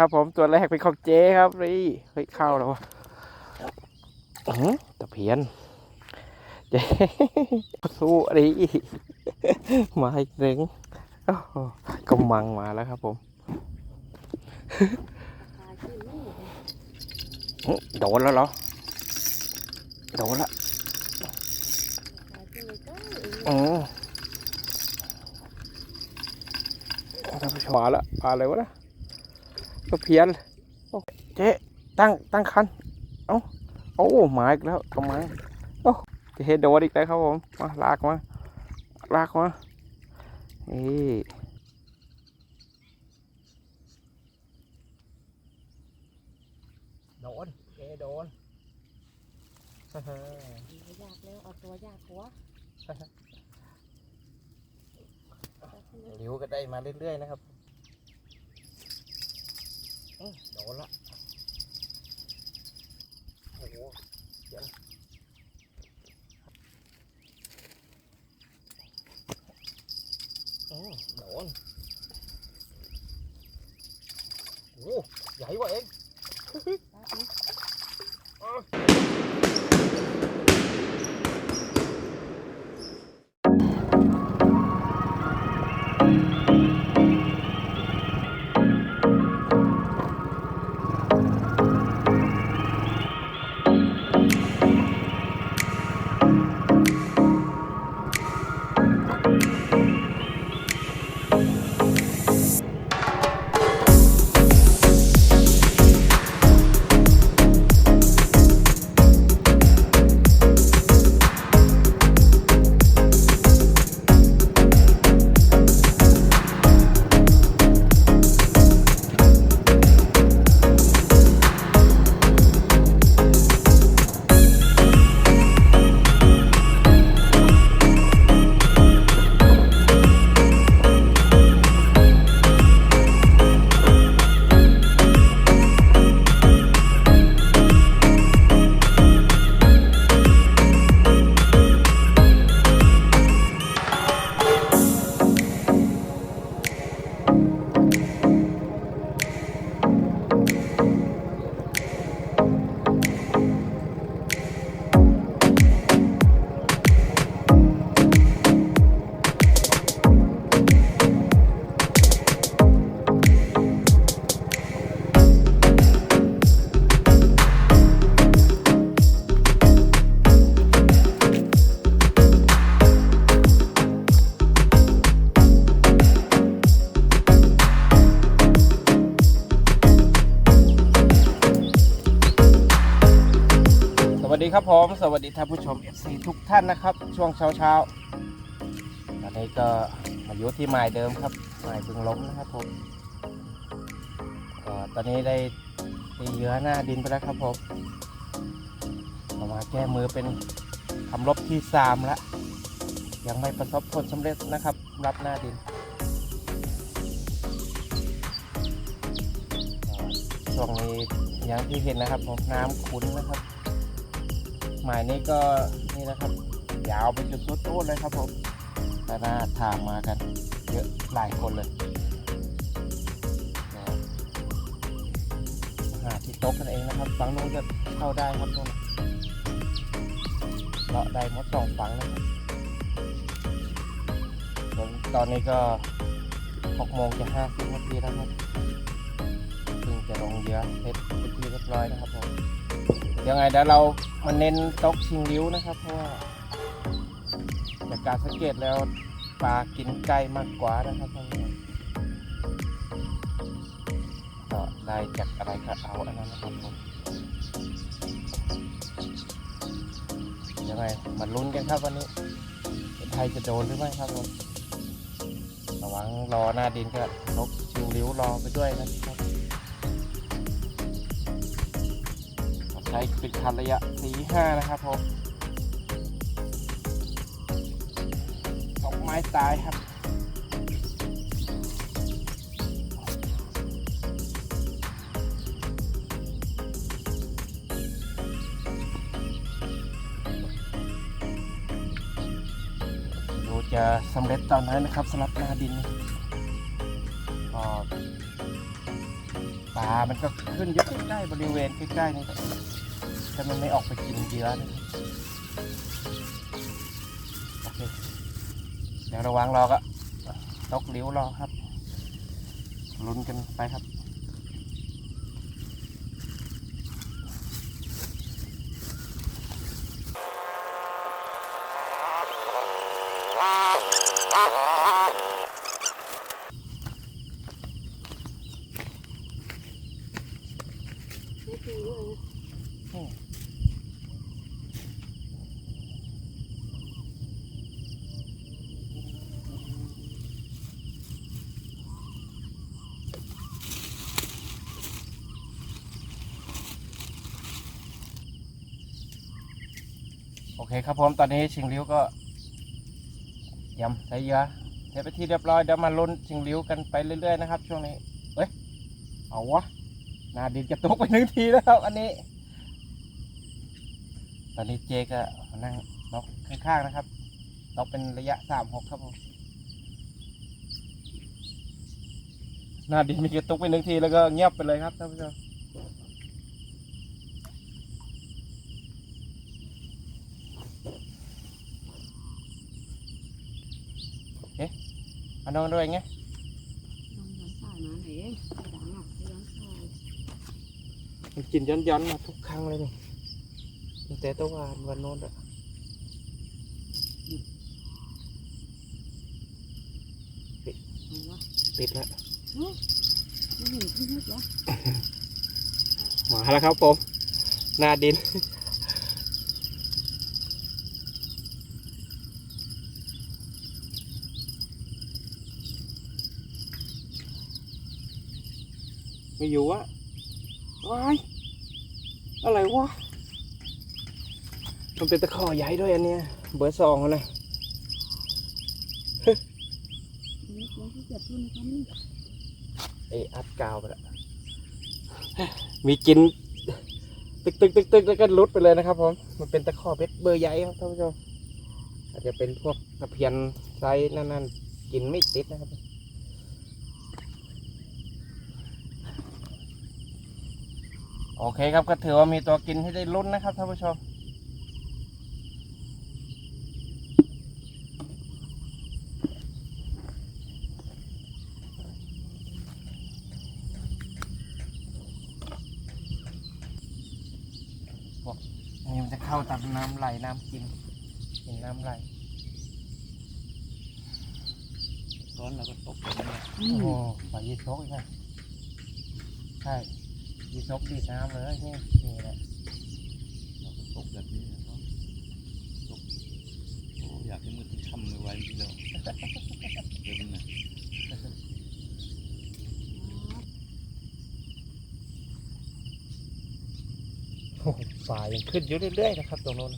ครับผมตัวแรกเป็นของเจ๊ครับนี่เฮ้ยเข้าแล้ววะอื้อหือตะเพียนเจ๊สู้อันนี้อีกมาอีกหนึ่งโอ้โหกำมังมาแล้วครับผมอื้อโดนแล้วเหรอโดนละอือท่านผู้ชมมาแล้วปลาอะไรวะนะ ตะเพียนโอ้เจ๊ตั้งตั้งคันเอ้าโอ้มาอีกแล้วกำมังโอ้เจ๊โดนอีกแล้วครับผมมาลากมาลากมานี่โดนเจ๊โดนยากแล้วเอาตัวยากกว่าหลิวก็ได้มาเรื่อยๆนะครับอื้อ โดนละโอ้โหเดี๋ยวอื้อโดนโอ้โหใหญ่กว่าเอง ผม สวัสดีท่านผู้ชม FC ทุกท่านนะครับ ช่วงเช้าเช้าๆตอนนี้ก็มาอยู่ที่หมายเดิมครับหมายบึงล้มนะครับผมก็ตอนนี้ได้ตีเหยื่อหน้าดินไปแล้วครับผมเอามาแก้มือเป็นคำลบที่สามแล้วยังไม่ประสบผลสำเร็จนะครับ รับหน้าดินช่วงนี้อย่างที่เห็นนะครับผมน้ำขุ้นนะครับ หมายนี้ก็นี่นะครับ ยาวไปจุดสุดโต้นเลยครับผมแต่หน้าทางมากัน เยอะหลายคนเลยนะหาที่โต๊ะกันเองนะครับฝั่งนู้นจะเข้าได้ครับตรงเลาะได้หมดสองฝั่งนะครับส่วนตอนนี้ก็หกโมงจะห้าสิบนาทีแล้วครับเพิ่งจะลงเยอะเสร็จเป็นที่เรียบร้อยนะครับผมยังไงเดี๋ยวเรา มาเน้นตกชิงริ้วนะครับ เพราะว่าจากการสังเกตแล้วปลากินไก่มากกว่านะครับท่านผู้ชมก็ได้จากอะไรก็เอาอันนั้นนะครับผมยังไงมาลุ้นกันครับวันนี้ไทยจะโดนหรือไม่ครับผมระวังรอหน้าดินก็นกชิงริ้วรอไปด้วยนะครับ ใช้ปิดคันระยะ4-5นะครับผมตกไม้ตายครับดูจะสำเร็จตอนนั้นนะครับสำหรับหน้าดินก็ปลามันก็ขึ้นเยอะใกล้ๆบริเวณใกล้ๆนี่ แหละแต่มันไม่ออกไปกินเหยื่อนะโอเคเดี๋ยวระวังรอก็ตกลิ้วรอครับลุ้นกันไปครับ ไม่ตีเลยนะ โอ เคครับผมตอนนี้ชิงริ้วก็ยำใส่เยอะเสร็จไปที่เรียบร้อยเดี๋ยวมาลุ้นชิงริ้วกันไปเรื่อยๆนะครับ ช่วงนี้เอ้ยเอาวะนาดินจะตกไปหนึ่งทีแล้วครับ อันนี้ ตอนนี้เจก็มานั่งน็อกข้างๆนะครับน็อกเป็นระยะสามหกครับผมนาดินมีกระตุกไปหนึ่งทีแล้วก็เงียบไปเลยครับท่านผู้ชม เอานอนด้วยไงน้องย้อนสายมาไหนเองดังอะย้อนสายมันกินย้อนย้อนๆมาทุกครั้งเลยนี่ตั้งแต่ตะวันวันโน้นอะเอาวะติดแล้วไม่เห็นพี่นึกเหรอมาแล้วครับผม หน้าดิน ไม่อยู่วะว้ายอะไรวะ มันเป็นตะขอใหญ่ด้วยอันเนี้ย เบอร์สองอะนะนี่ลองที่เกิดขึ้นนะครับนี่ไออัดกาวไปละมีกิน ตึกตึกตึกตึกแล้วก็ลุดไปเลยนะครับผม มันเป็นตะขอเพชรเบอร์ใหญ่ครับท่านผู้ชมอาจจะเป็นพวกตะเพียนไซส์นั่นๆกินไม่ติดนะครับ โอเคครับก็ถือว่ามีตัวกินให้ได้ลุ้นนะครับท่านผู้ชมอันนี้มันจะเข้าตามน้ำไหลน้ำกินเห็นน้ำไหลร้อนเราก็ตกไปเนี่ยอืโอ้มโหปลายีซกอีกแล้วใช่ ยีซกดีดน้ำเลยนี่นี่แหละเราก็ตกแบบนี้นะครับตกโอ้อยากให้มือที่ทำไว้ทีเดียวเดี๋ยวมันนะโอ้โหปลายังขึ้นอยู่เรื่อยๆนะครับ ตรงโน้น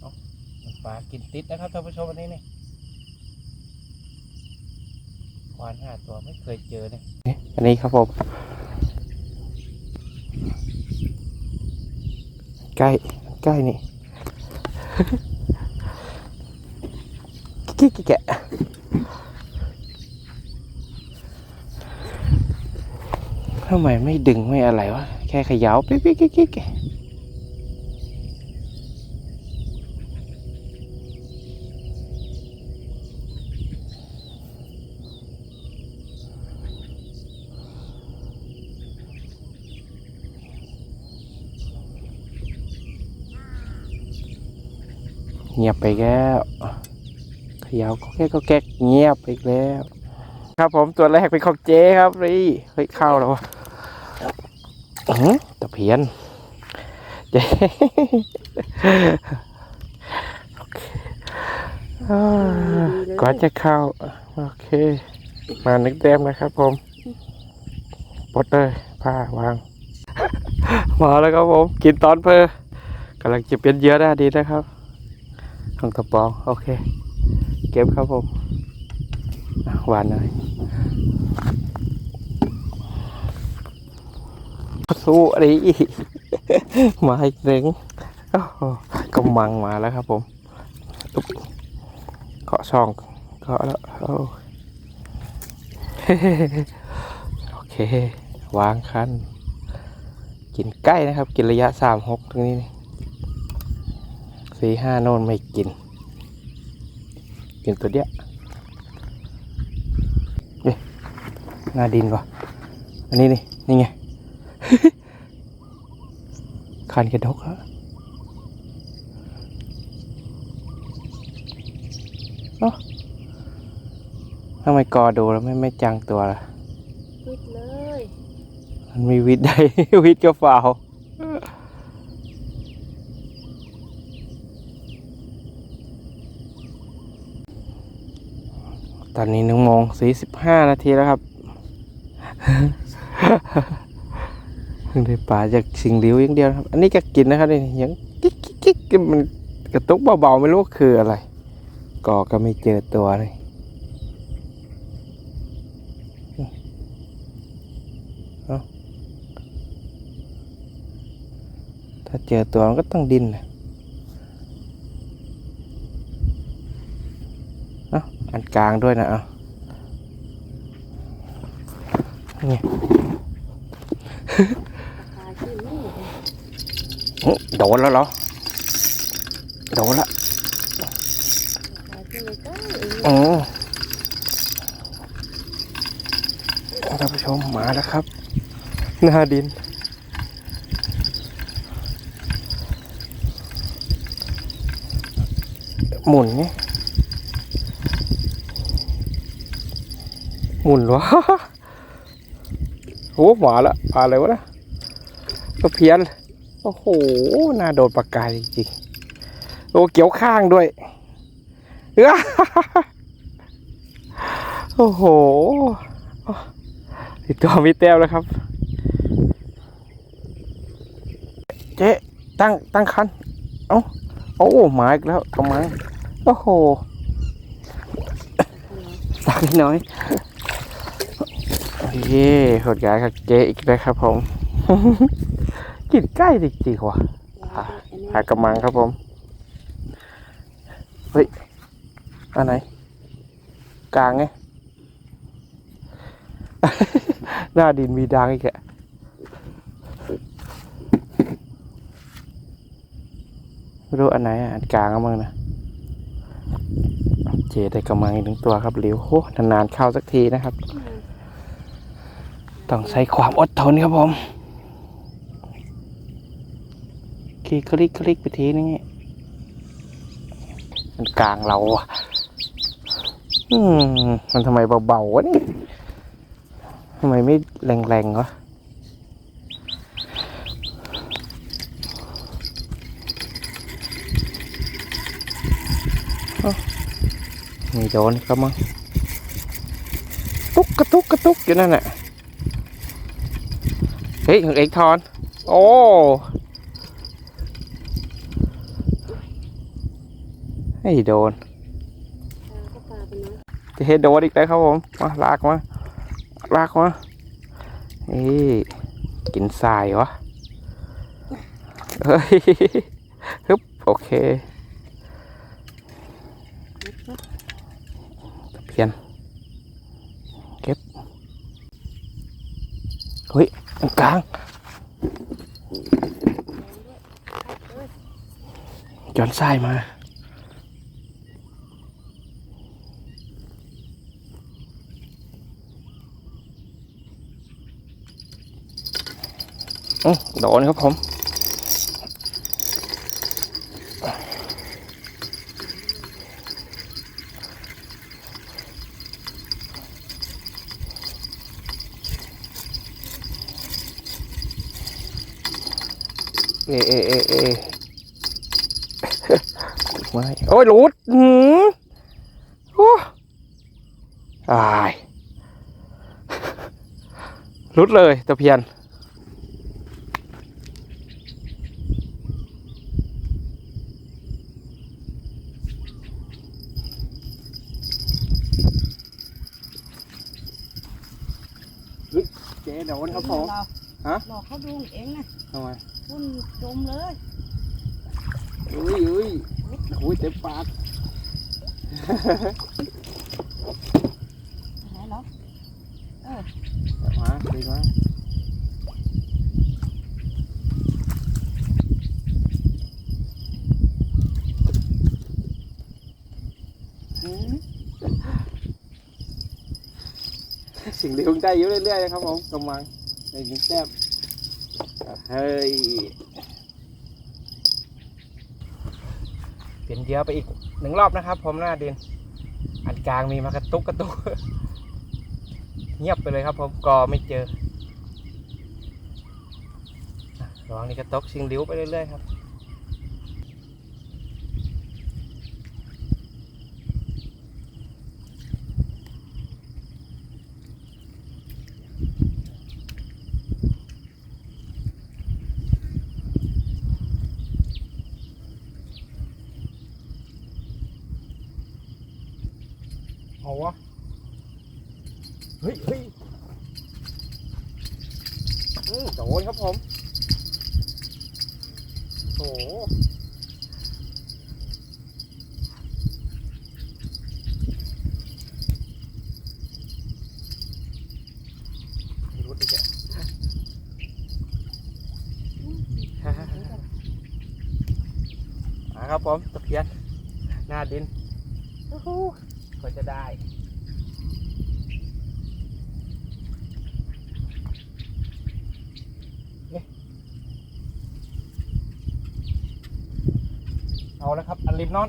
เอามันปลากินติดนะครับท่านผู้ชมวันนี้นี่ค วานห้าตัวไม่เคยเจอเลยอันนี้ครับผมใกล้ใกล้นี่กิ๊กกิ๊กแกะทำไมไม่ดึงไม่อะไรวะ แค่เขยาวปิ๊กปิ๊กกิ๊ก เงียบไปแล้วเขยาวก็แค่ก็แก๊กเงียบไปแล้ว ครับผมตัวแรกเป็นของเจ๊ครับรีเฮ้ยเข้าแล้ววะหือตะเพียนเจ๊ก่อนจะเข้า โอเค มานึกแต้มนะครับผมปลดเลยผ้าวาง มาแล้วครับผม กินตอนเพอกำลังจะเป็นเยื่อได้ดีนะครับ ของตะปองโอเค เก็บครับผมหวานหน่อยสู้อะไรมาอีกหนึ่งกำมังมาแล้วครับผมเกาะช่องเกาะแล้วโอเค วางคัน กินใกล้นะครับ กินระยะสามหกตรงนี้ สี่ห้าโน่นไม่กิน กินตัวเดียวนี่หน้าดินก่อนอันนี้นี่นี่ไงคันกระดกแล้วเอ้าทำไมกอดูแล้วไม่ไม่จังตัวล่ะปิดเลย มันมีวิทย์ได้ วิทย์ก็ฟาว ตอนนี้หนึ่งโมงสี่สิบห้านาทีแล้วครับเพิ่งได้ปลาจากสิงหลิวอย่างเดียวครับ อันนี้ก็กินนะครับนี่ยังกิ๊กกิ๊กกิ๊กมันกระตุกเบาๆไม่รู้คืออะไรก่อก็ไม่เจอตัวเลยถ้าเจอตัวมันก็ต้องดิ้นนะเอันกลางด้วยนะเอานี่ปลานี่โดนแล้วเหรอ โดนละปลาที่นี่ก็เองอือท่านผู้ชมมาแล้วครับ หน้าดินหมุนไง หมุนวะโอ้หมาละปลาอะไรวะนะตะเพี้ยนโอ้โหน่าโดนปากกายจริงโอ้เกี่ยวข้างด้วยเอ้อโอ้โหติดตัวมีแต้วแล้วครับ เจ๊ตั้งตั้งคันเอ้าโอ้หมาอีกแล้วกำมังโอ้โหตังน้อย เย้โหดร้ายครับเจ๊อีกแล้วครับผมกินใกล้จริงๆว่ะอะหากำมังครับผม เฮ้ย อันไหน กลางไง หน้าดินมีดังอีกแกไม่รู้อันไหนอะอันกลางก็มั้งนะเจได้กำมังอีกหนึ่งตัวครับหลิวโหนานๆเข้าสักทีนะครับ ต้องใช้ความอดทนครับผมคลิกคลิกคลิกไปทีนึงมันกลางเราอะอืมมันทำไมเบาๆวะนี่ทำไมไม่แรงๆวะมีโดนครับมั้งตุกกระตุกกระตุกอยู่นั่นแหละ เฮ้ยของเอกทอน โอ้ให้โดนจะเฮ็ดโดนอีกแล้วครับผม มาลากมา ลากมานี่กินทรายวะ เฮ้ยฮึบโอเคเพียน เก็บ เฮ้ย ตรงกลางย้อนซ้ายมาอื้โดนครับผม เอเอเอเอไม่โอ้ยหลุดหืมโอ้ตายหลุดเลยตะเพียนเจ๊โดนครับผมฮะหลอกเขาดูเองนะทำไม คุณจมเลยอุ้ยอุ้ยอุ้ยเต็มปากไหนเหรอเออมาดีมาอืมสิ่งเดียวได้อยู่เรื่อยๆนะครับผมกำลังในยิงแต้ม เฮ้ย เปลี่ยนเดียวไปอีกหนึ่งรอบนะครับ ผมหน้าดิน อันกลางมีมากระตุกกระตุก เงียบไปเลยครับ ผมกอไม่เจออะระวังนี่กระตุกชิงลิ้วไปเรื่อยๆครับ เอาวะ เฮ้ยเฮ้ยอืมโดนครับผมโอ้โหไม่รู้ดิแก อ่าครับผมตะเพียนหน้าดินโอ้โหก็จะได้เอาแล้วครับ อันริมนอน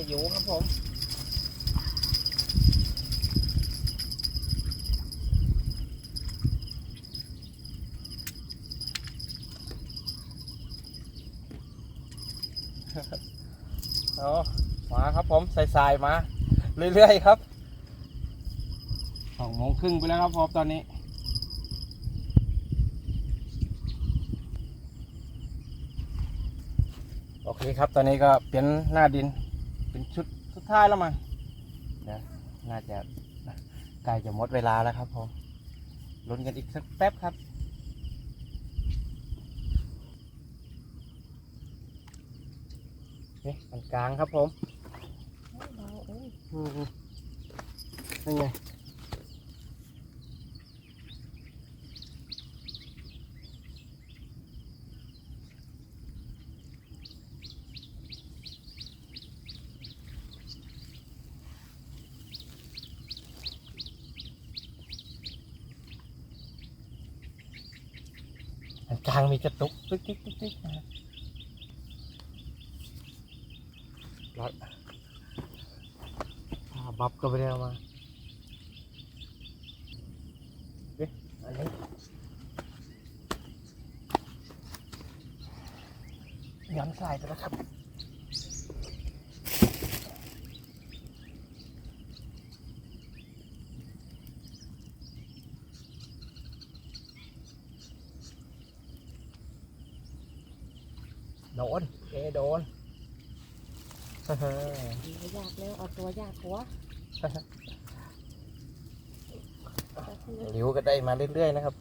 จะอยู่ครับผมเอามาครับผมสายๆมา เรื่อยๆครับสองโมงครึ่งไปแล้วครับผมตอนนี้โอเคครับ ตอนนี้ก็เปลี่ยนหน้าดิน เป็นชุดสุดท้ายแล้วมั้งเดี๋ยวน่าจะใกล้จะหมดเวลาแล้วครับผมลุ้นกันอีกสักแป๊บครับนี่อันกลางครับผมเฮ้ยเราเอ้ยอืมนี่ไง กลางมีกระตุกติ๊กติ๊กติ๊กติ๊กนะฮะรถอ่าบับก็ไปแล้วมาเอ๊ะอันนี้ย้อนสายไปแล้วครับ โดน เอโดน ตัว ยากแล้วเอาตัวยากหัวหลิวก็ได้มาเรื่อยๆนะครับ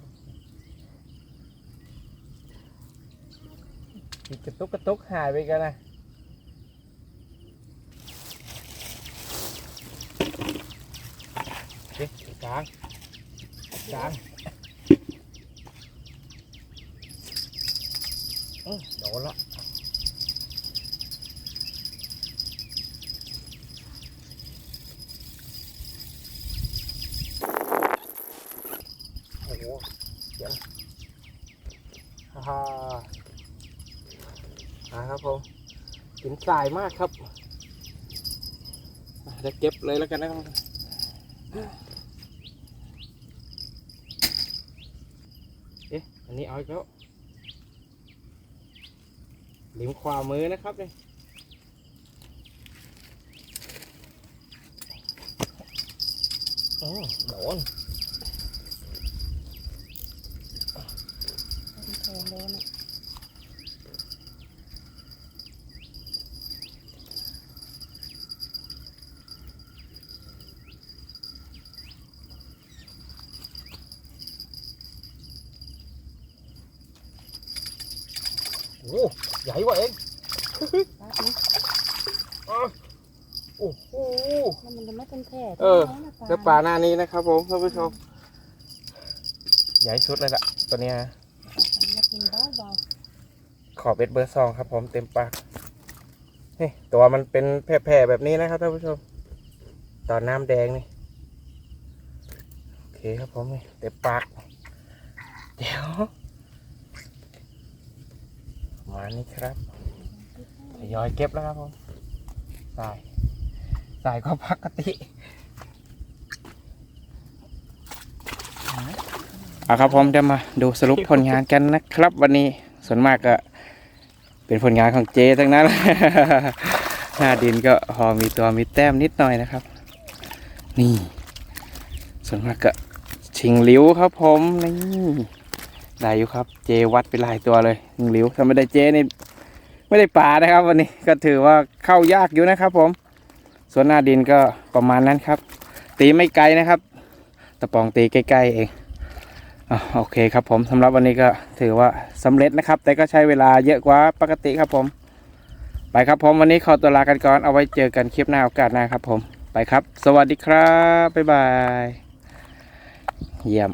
กกระตุกกระตุกหายไปกันนะเอ๊ะกลางกลางอื้อโดนละโอ้โหเสียงฮ่าฮ่าอ่าครับผมกิน สายมากครับอะเก็บเลยแล้วกันนะครับเอ๊ะอันนี้เอาอีกแล้วหลิมขวามือนะครับเนี่โอ้โดน โดนโดนอะ โอ้ใหญ่กว่าเอง ปลาที โอ้โหแล้วมันจะไม่เป็นแผลเออตรงนั้นน่ะเนื้อปลาหน้านี้นะครับผมท่านผู้ชมใหญ่สุดเลยล่ะตัวเนี้ยแล้วกินเบาขอเบ็ดเบอร์สองครับ ผมเต็มปากนี่ตัวมันเป็นแผ่ๆแบบนี้นะครับท่านผู้ชมตอนน้ำแดงนี่โอเคครับผมนี่เต็มปากเดี๋ยวมานี่ครับทยอยเก็บแล้วครับผมสาย สายก็ปกติเอาครับผมจะมาดูสรุปผลงานกันนะครับ วันนี้ส่วนมากก็เป็นผลงานของเจทั้งนั้น หน้าดินก็พอมีตัวมีแต้มนิดหน่อยนะครับ นี่ ส่วนมากก็ชิงหลิวครับผมนี่ได้อยู่ครับ เจวัดไปหลายตัวเลยชิงหลิวถ้าไม่ได้เจนี่ไม่ได้ป่านะครับ วันนี้ก็ถือว่าเข้ายากอยู่นะครับผม ส่วนหน้าดินก็ประมาณนั้นครับ ตีไม่ไกลนะครับ ตะปองตีใกล้ๆเองอโอเคครับผมสำหรับวันนี้ก็ถือว่าสำเร็จนะครับ แต่ก็ใช้เวลาเยอะกว่าปกติครับผม ไปครับผมวันนี้ขอตัวลากันก่อนเอาไว้เจอกันคลิปหน้าโอกาสหน้าครับผมไปครับ สวัสดีครับบ๊ายบาย เยี่ยม